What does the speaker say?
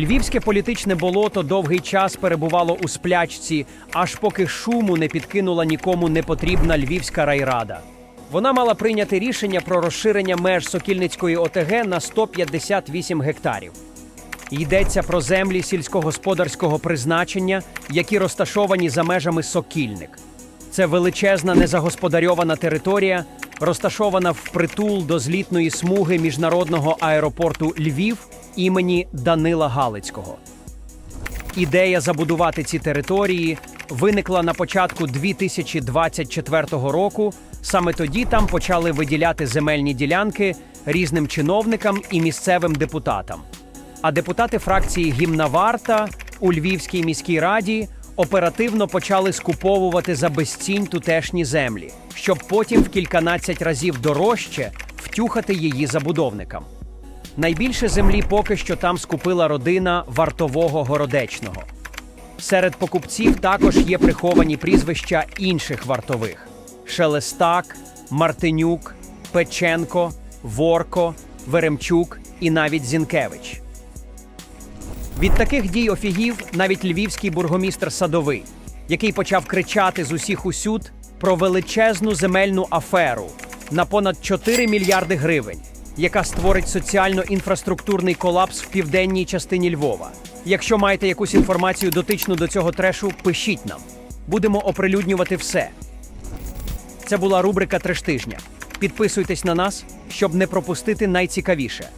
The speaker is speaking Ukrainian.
Львівське політичне болото довгий час перебувало у сплячці, аж поки шуму не підкинула нікому не потрібна львівська райрада. Вона мала прийняти рішення про розширення меж Сокільницької ОТГ на 158 гектарів. Йдеться про землі сільськогосподарського призначення, які розташовані за межами Сокільник. Це величезна незагосподарьована територія, розташована впритул до злітної смуги міжнародного аеропорту Львів імені Данила Галицького. Ідея забудувати ці території виникла на початку 2024 року. Саме тоді там почали виділяти земельні ділянки різним чиновникам і місцевим депутатам. А депутати фракції Гімна Варта у Львівській міській раді оперативно почали скуповувати за безцінь тутешні землі, щоб потім в кільканадцять разів дорожче втюхати її забудовникам. Найбільше землі поки що там скупила родина вартового городечного. Серед покупців також є приховані прізвища інших вартових: Шелестак, Мартинюк, Печенко, Ворко, Веремчук і навіть Зінкевич. Від таких дій офігів навіть львівський бургомістр Садовий, який почав кричати з усіх усюд про величезну земельну аферу на понад 4 мільярди гривень, яка створить соціально-інфраструктурний колапс в південній частині Львова. Якщо маєте якусь інформацію дотичну до цього трешу, пишіть нам. Будемо оприлюднювати все. Це була рубрика Трештижня. Підписуйтесь на нас, щоб не пропустити найцікавіше.